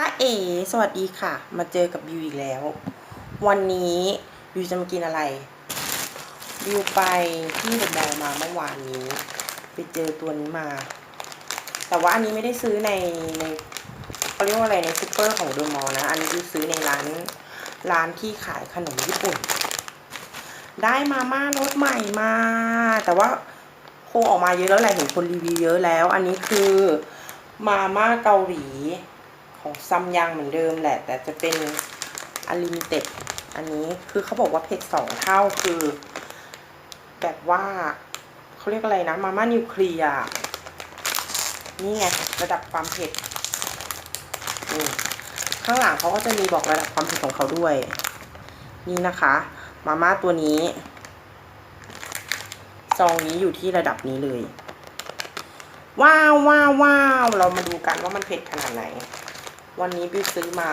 ้าเอ สวัสดีค่ะ มาเจอกับบิวอีกแล้ว วันนี้บิวจะมากินอะไร บิวไปที่เดอะมอลล์มาเมื่อวานนี้ ไปเจอตัวนี้มา แต่ว่าอันนี้ไม่ได้ซื้อในในเขาเรียกว่าอะไรในซูเปอร์ของเดอะมอลล์นะ อันนี้บิวซื้อในร้านร้านที่ขายขนมญี่ปุ่น ได้มาม่ารสใหม่มา แต่ว่าคงออกมาเยอะแล้วแหละเห็นคนรีวิวเยอะแล้ว อันนี้คือมาม่าเกาหลี ของซัมยังเหมือนเดิมแหละ แต่จะเป็นอลิมิเต็ดอันนี้คือเขาบอกว่าเผ็ดสองเท่าคือ แบบว่าเขาเรียกอะไรนะ มาม่านิวเคลียร์นี่ไงระดับความเผ็ดข้างหลังเขาก็จะมีบอกระดับความเผ็ดของเขาด้วย นี่นะคะ มาม่าตัวนี้ ซองนี้อยู่ที่ระดับนี้เลย ว้าวว้าวว้าวเรามาดูกันว่ามันเผ็ดขนาดไหน วันนี้บิวซื้อมา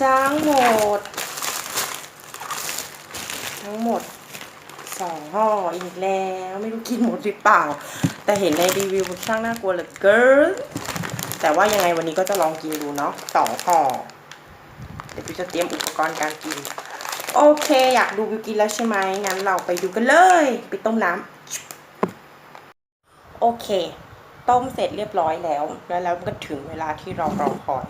ทั้งหมด ทั้งหมดสองห่ออีกแล้ว ไม่รู้กินหมดหรือเปล่า แต่เห็นในรีวิวช่างน่ากลัวเหลือเกินแต่ว่ายังไงวันนี้ก็จะลองกินดูเนาะสองห่อเดี๋ยวบิวจะเตรียมอุปกรณ์การกิน โอเค อยากดูบิวกินแล้วใช่ไหมงั้นเราไปดูกันเลย ไปต้มน้ำโอเค ต้มเสร็จเรียบร้อยแล้ว แล้วแล้วก็ถึงเวลาที่เรารอคอย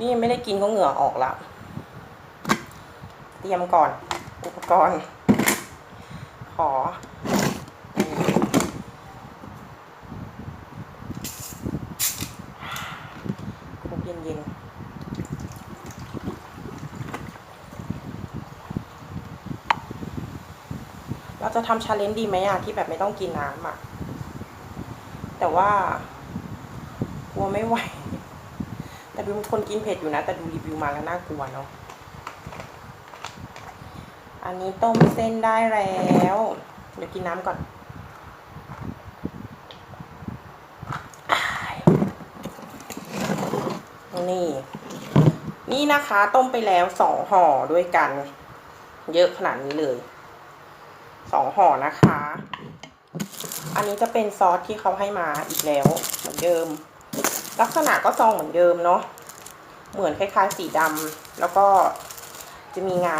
นี่ไม่ได้กินก็เหงื่อออกแล้วเตรียมก่อน อุปกรณ์ ขอ คุกเย็นๆเราจะทำชาเลนจ์ดีไหมอะที่แบบไม่ต้องกินน้ำอะ แต่ว่ากลัวไม่ไหว แต่บิวเป็นคนกินเผ็ดอยู่นะ แต่ดูรีวิวมาแล้วน่ากลัวเนาะ อันนี้ต้มเส้นได้แล้ว เดี๋ยวกินน้ำก่อนนี่ นี่นะคะต้มไปแล้วสองห่อด้วยกัน เยอะขนาดนี้เลยสองห่อนะคะ อันนี้จะเป็นซอสที่เขาให้มาอีกแล้วเหมือนเดิม ลักษณะก็ซองเหมือนเดิมเนาะเหมือนคล้ายๆสีดำแล้วก็จะมีงา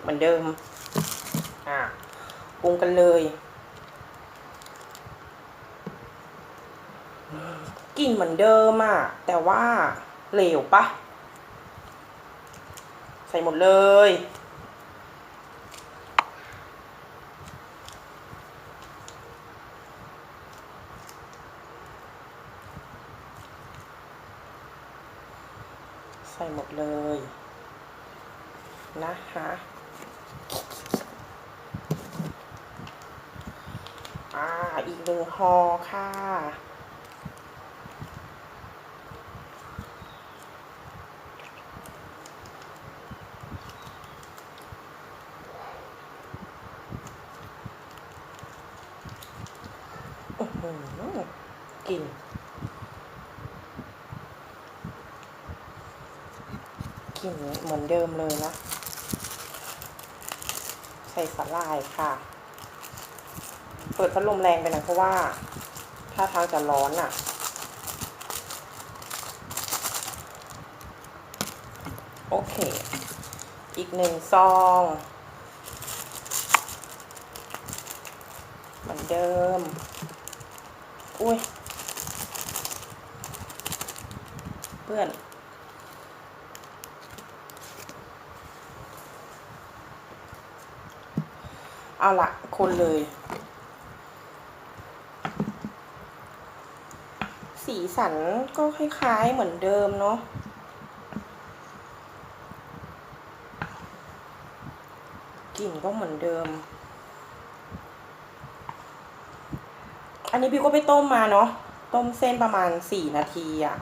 เหมือนเดิม อะปรุงกันเลยกลิ่นเหมือนเดิมอะแต่ว่าเหลวปะใส่หมดเลย ใส่หมดเลย นะคะอ่าอีกหนึ่งห่อค่ะอื้อหือกลิ่นกลิ่นเหมือนเดิมเลยนะ ใส่สาลายค่ะ เปิดพัดลมแรงไปหน่อยเพราะว่า ถ้าทางจะร้อนอะ โอเค อีกหนึ่งซองเหมือนเดิม อุ้ยเพื่อน เอาละคนเลย สีสันก็คล้ายๆเหมือนเดิมเนาะกลิ่นก็เหมือนเดิม อันนี้บิวก็ไปต้มมาเนาะ ต้มเส้นประมาณสี่นาทีอะ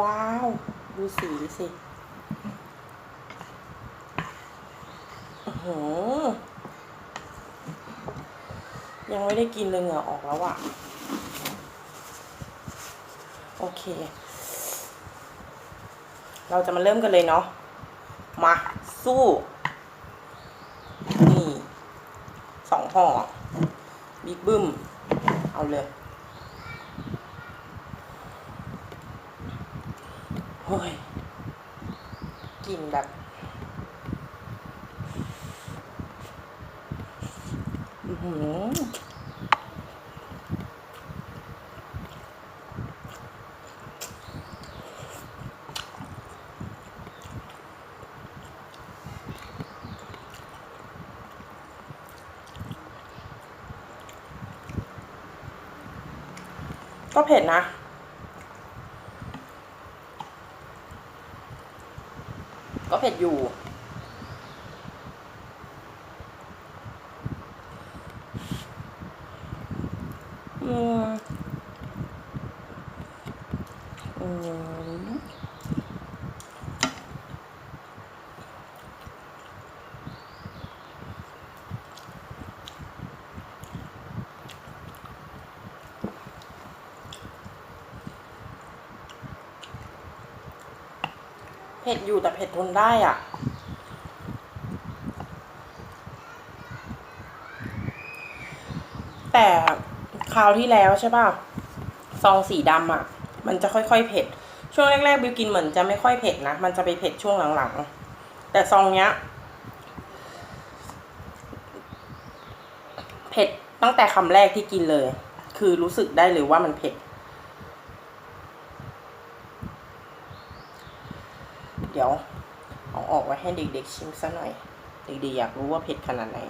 ว้าว ดูสีสิอื้อหือยังไม่ได้กินเลยเหงื่อออกแล้วอะ โอเค เราจะมาเริ่มกันเลยเนาะมาสู้ นี่สองห่อบิ๊กบึ้ม เอาเลย เฮ้ยกลิ่น แบบ อือหือก็เผ็ดนะ ก็เผ็ดอยู่ อืมอืมเผ็ดอยู่แต่เผ็ดทนได้อะ แต่คราวที่แล้วใช่ป่ะ ซองสีดำอะ มันจะค่อยๆเผ็ด ช่วงแรกๆบิวกินเหมือนจะไม่ค่อยเผ็ดนะ มันจะไปเผ็ดช่วงหลังๆ แต่ซองเนี้ย เผ็ดตั้งแต่คำแรกที่กินเลย คือรู้สึกได้เลยว่ามันเผ็ด ดี๋ยวเอาออกไว้ให้เด็กๆชิมซะหน่อย เด็กๆอยากรู้ว่าเผ็ดขนาดไหน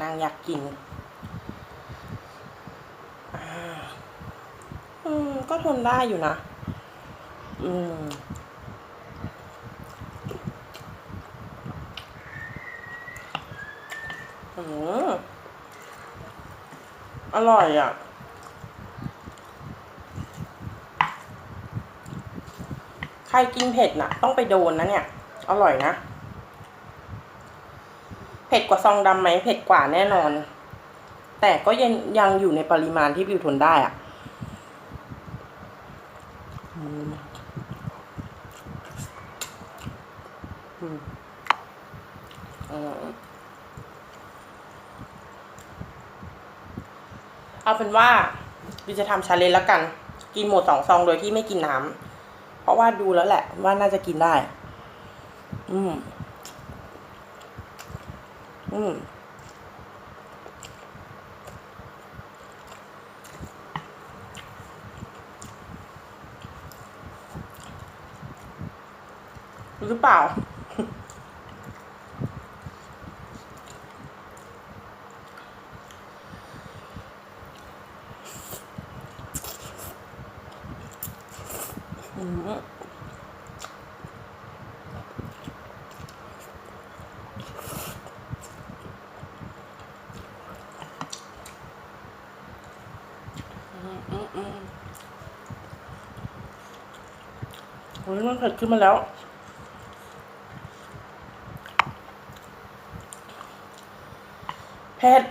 นางอยากกินอืมก็ทนได้อยู่นะ อืมอืมอร่อยอะ ใค รกินเผ็ดน่ะ ต้องไปโดนนะเนี่ย อร่อยนะ เผ็ดกว่าซองดำไหมเผ็ดกว่าแน่นอน แต่ก็ยังยังอยู่ในปริมาณที่บิวทนได้อะเอาเป็นว่าบิวจะทำชาเลนจ์แล้วกัน กินหมดสองซองโดยที่ไม่กินน้ำ เพราะว่าดูแล้วแหละ ว่าน่าจะกินได้ อืม อืม หรือเปล่า โอ้ยมันเผ็ดขึ้นมาแล้ว เผ็ด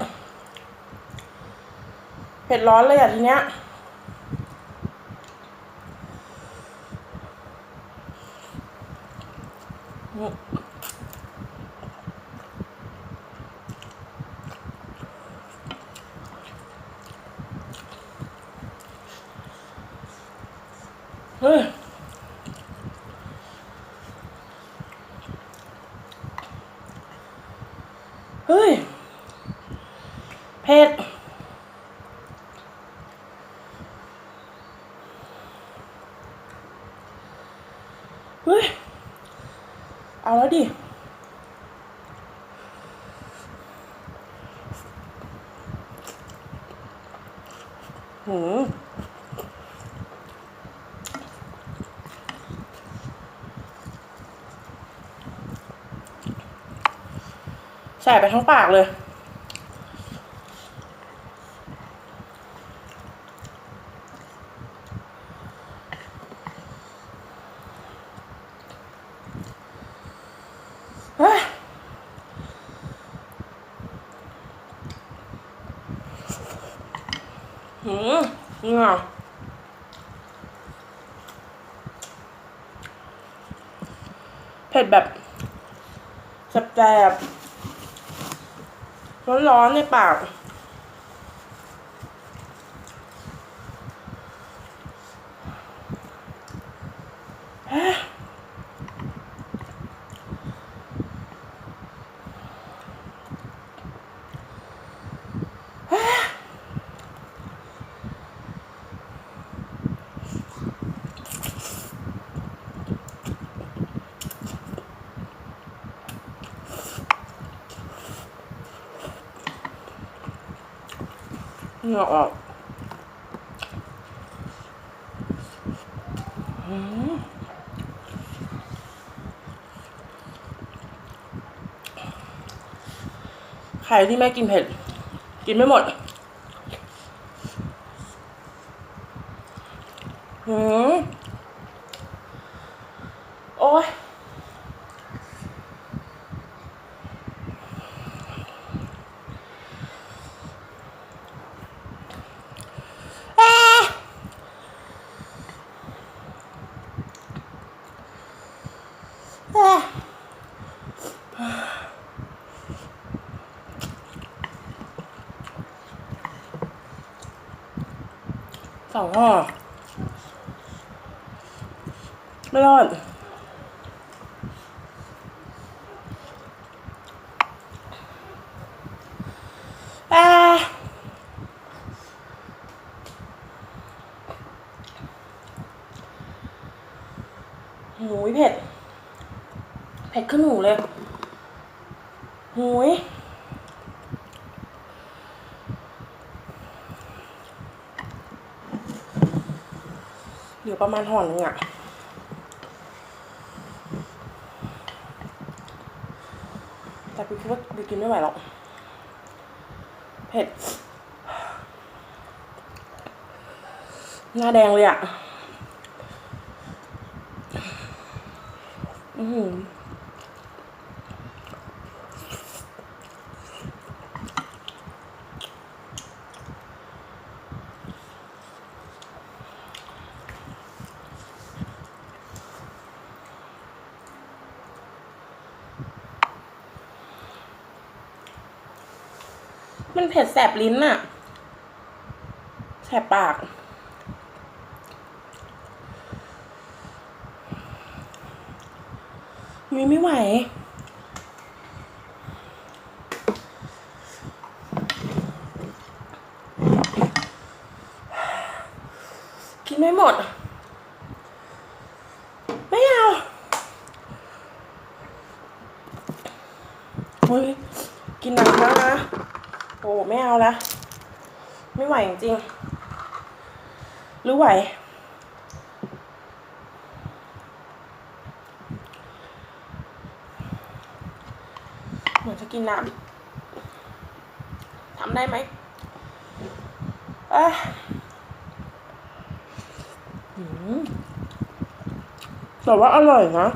เผ็ดร้อนเลยอะทีเนี้ย ใส่ไปทั้งปากเลยอืมนี่เงาเผ็ดแบบแสบ ร้อนๆในปาก เหงื่อออกใครที่ไม่กินเผ็ด กินไม่หมดหืมโอ้ย สองห่อไม่รอดอ่าหูยเผ็ด เผ็ดขึ้นหูเลยหูยือประมาณห่อนึงอะแต่พี่คิดว่าบิวกินไม่ไหวหรอกเผ็ด หน้าแดงเลยอะอือ มันเผ็ดแสบลิ้นอะแสบปาก มีไม่ไหว กินไม่หมด ไม่เอาเฮ้ยกินหนักมากนะ โอ้ไม่เอาละไม่ไหวจริงหรือไหว เหมือนจะกินน้ำทำได้ไหมเอ้ยหืมแต่ว่าอร่อยนะ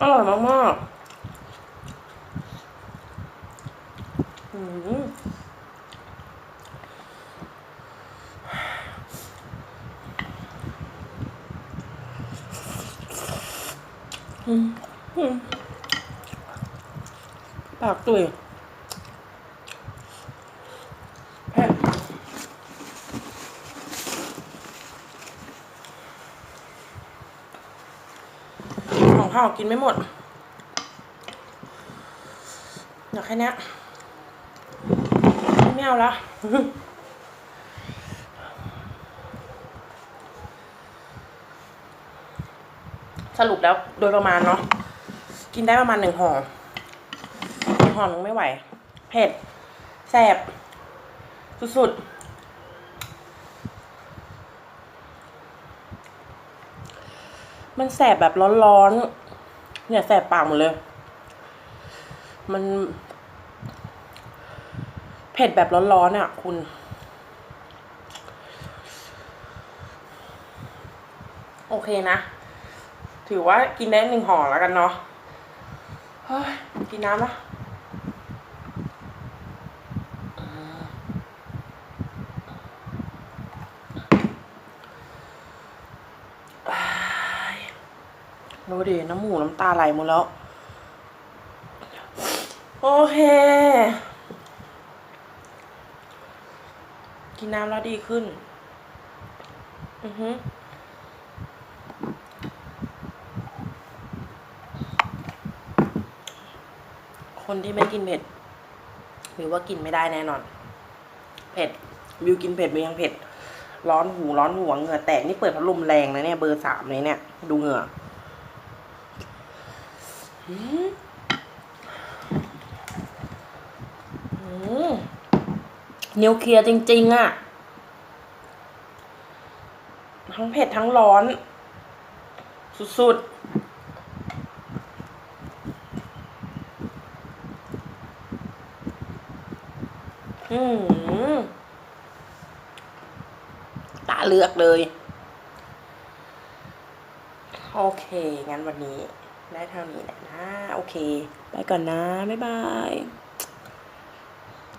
อร่อยมากๆหืมอืมอืม ปากตุยเผ็ดของข้าวกินไม่หมดอยากแค่นี้ ไม่เอาละสรุปแล้วโดยประมาณเนาะกินได้ประมาณหนึ่งห่อหนึ่งห่อนึงไม่ไหว เผ็ดแสบสุดๆ มันแสบแบบร้อนๆ เนี่ยแสบปากหมดเลย มัน เผ็ดแบบร้อนๆอะ คุณ โอเคนะ ถือว่ากินได้หนึ่งห่อแล้วกันเนาะเฮ้ยกินน้ำละดูดิน้ำหมูน้ำตาไหลหมดแล้ว โอเค กินน้ำแล้วดีขึ้น อือฮึคนที่ไม่กินเผ็ดวิวว่ากินไม่ได้แน่นอน เผ็ดวิวกินเผ็ดวิวยังเผ็ด ร้อนหูร้อนหัวเหงื่อแตกนี่เปิดพัดลมแรงนะเนี่ยเบอร์สามเลยเนี่ย ดูเหงื่อหืมหืม นิวเคลียร์จริง ๆอะทั้งเผ็ดทั้งร้อน สุดๆอืมตาเลือกเลย โอเค งั้นวันนี้ ได้เท่านี้แหละนะ โอเค ไปก่อนนะ บ๊ายบาย